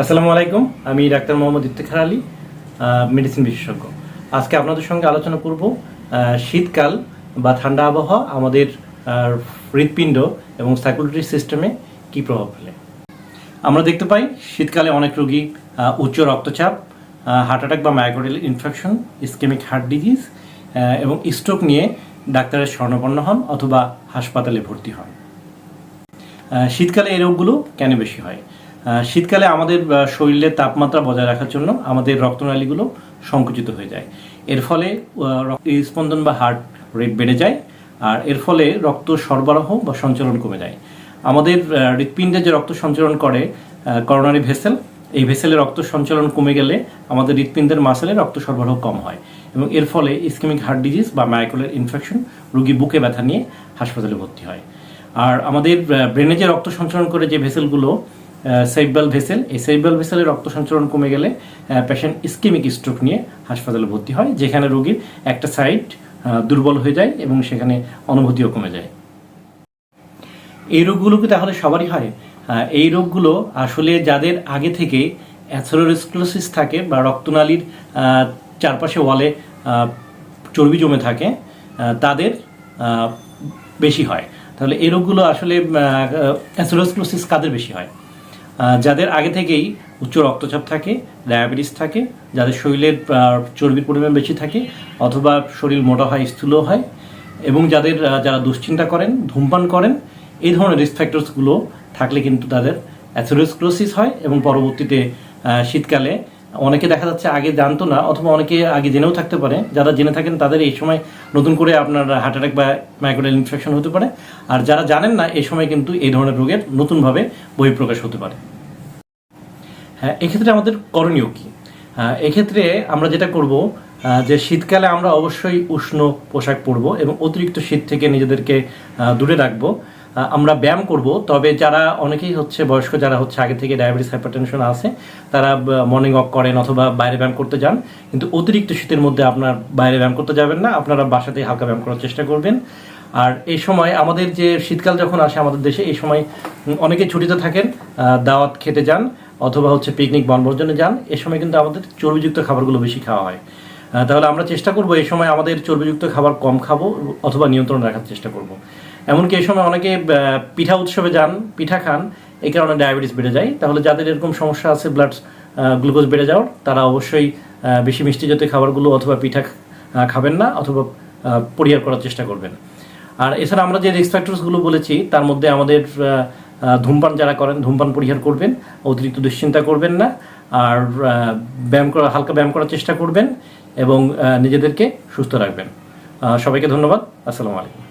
আসসালামু আলাইকুম, আমি ডাক্তার মোহাম্মদ ইফতেখার আলী মেডিসিন বিশেষজ্ঞ। আজকে আপনাদের সঙ্গে আলোচনা করব শীতকাল বা ঠান্ডা আবহাওয়া, আমাদের হৃৎপিণ্ড এবং সার্কুলেটরি সিস্টেমে কী প্রভাব ফেলে। আমরা দেখতে পাই, শীতকালে অনেক রোগী উচ্চ রক্তচাপ হার্ট অ্যাটাক বা myocardial infection ischaemic heart disease এবং স্ট্রোক নিয়ে ডাক্তারের স্বর্ণপন্ন হন অথবা হাসপাতালে ভর্তি হন। শীতকালে এই রোগগুলো কেন বেশি হয়? শীতকালে আমাদের শরীরের তাপমাত্রা বজায় রাখার জন্য আমাদের রক্তনালীগুলো সংকুচিত হয়ে যায়। এর ফলে স্পন্দন বা হার্ট রেট বেড়ে যায় আর এর ফলে রক্ত সরবরাহ বা সঞ্চালন কমে যায়। আমাদের হৃৎপিণ্ডে যে রক্ত সঞ্চালন করে করোনারি ভেসেল এই ভেসেলে রক্ত সঞ্চালন কমে গেলে আমাদের হৃৎপিণ্ডের মাসেলে রক্ত সরবরাহ কম হয় এবং এর ফলে ইসকেমিক হার্ট ডিজিজ বা মাইক্রোলের ইনফেকশন রোগী বুকে ব্যথা নিয়ে হাসপাতালে ভর্তি হয়। আর আমাদের ব্রেনে যে রক্ত সঞ্চালন করে যে ভেসেলগুলো সেরিব্রাল ভেসেল। এই সেরিব্রাল ভেসেলে রক্ত সঞ্চালন কমে গেলে পেশেন্ট ইসকেমিক স্ট্রোক নিয়ে হাসপাতালে ভর্তি হয়, যেখানে রোগীর একটা সাইড দুর্বল হয়ে যায় এবং সেখানে অনুভূতিও কমে যায়। এই রোগগুলো কি তাহলে সবারই হয়? এই রোগগুলো আসলে যাদের আগে থেকে অ্যাথেরোস্ক্লোসিস থাকে বা রক্তনালীর চারপাশে ওয়ালে চর্বি জমে থাকে তাদের বেশি হয়। তাহলে এই রোগগুলো আসলে অ্যাথেরোস্ক্লোসিস কাদের বেশি হয়? যাদের আগে থেকেই উচ্চ রক্তচাপ থাকে, ডায়াবেটিস থাকে, যাদের শরীরের চর্বির পরিমাণ বেশি থাকে অথবা শরীর মোটা হয়, স্থূল হয় এবং যাদের যারা দুশ্চিন্তা করেন, ধূমপান করেন, এই ধরনের রিস্ক ফ্যাক্টরসগুলো থাকলে কিন্তু তাদের অ্যাথেরোস্ক্লোসিস হয় এবং পরবর্তীতে শীতকালে অনেকে দেখা যাচ্ছে আগে জানতো না অথবা অনেকে আগে জেনেও থাকতে পারে। যারা জেনে থাকেন তাদের এই সময় নতুন করে আপনার হার্ট অ্যাটাক বা মাইক্রোডাল ইনফেকশন হতে পারে। আর যারা জানেন না এই সময় কিন্তু এই ধরনের রোগের নতুনভাবে বহিঃপ্রকাশ হতে পারে। হ্যাঁ এক্ষেত্রে আমাদের করণীয় কি? আহ, এক্ষেত্রে আমরা যেটা করব যে শীতকালে আমরা অবশ্যই উষ্ণ পোশাক পরব এবং অতিরিক্ত শীত থেকে নিজেদেরকে দূরে রাখব। আমরা ব্যায়াম করব। তবে যারা অনেকেই হচ্ছে বয়স্ক, যারা হচ্ছে আগে থেকে ডায়াবেটিস, হাইপারটেনশন আছে, তারা মর্নিং ওয়াক করেন অথবা বাইরে ব্যায়াম করতে যান। কিন্তু অতিরিক্ত শীতের মধ্যে আপনার বাইরে ব্যায়াম করতে যাবেন না। আপনারা বাসাতেই হালকা ব্যায়াম করার চেষ্টা করবেন। আর এই সময় আমাদের যে শীতকাল যখন আসে আমাদের দেশে, এই সময় অনেকে ছুটিতে থাকেন দাওয়াত খেতে যান অথবা হচ্ছে পিকনিক বনভোজনে যান। এ সময় কিন্তু আমাদের চর্বিযুক্ত খাবারগুলো বেশি খাওয়া হয়। তাহলে আমরা চেষ্টা করব এই সময় আমাদের চর্বিযুক্ত খাবার কম খাব অথবা নিয়ন্ত্রণ রাখার চেষ্টা করব। এমনকি এই সময় অনেকে পিঠা উৎসবে যান, পিঠা খান, এই কারণে ডায়াবেটিস বেড়ে যায়। তাহলে যাদের এরকম সমস্যা আছে ব্লাড গ্লুকোজ বেড়ে যাওয়ার, তারা অবশ্যই বেশি মিষ্টি জাতীয় খাবারগুলো অথবা পিঠা খাবেন না, অথবা পরিহার করার চেষ্টা করবেন। আর এছাড়া আমরা যে রিস্ক ফ্যাক্টরসগুলো বলেছি, তার মধ্যে আমাদের ধূমপান যারা করেন, ধূমপান পরিহার করবেন, অতিরিক্ত দুশ্চিন্তা করবেন না। আর ব্যায়াম করা, হালকা ব্যায়াম করার চেষ্টা করবেন। এবং নিজেদেরকে সুস্থ রাখবেন। সবাইকে ধন্যবাদ। আসসালামু আলাইকুম।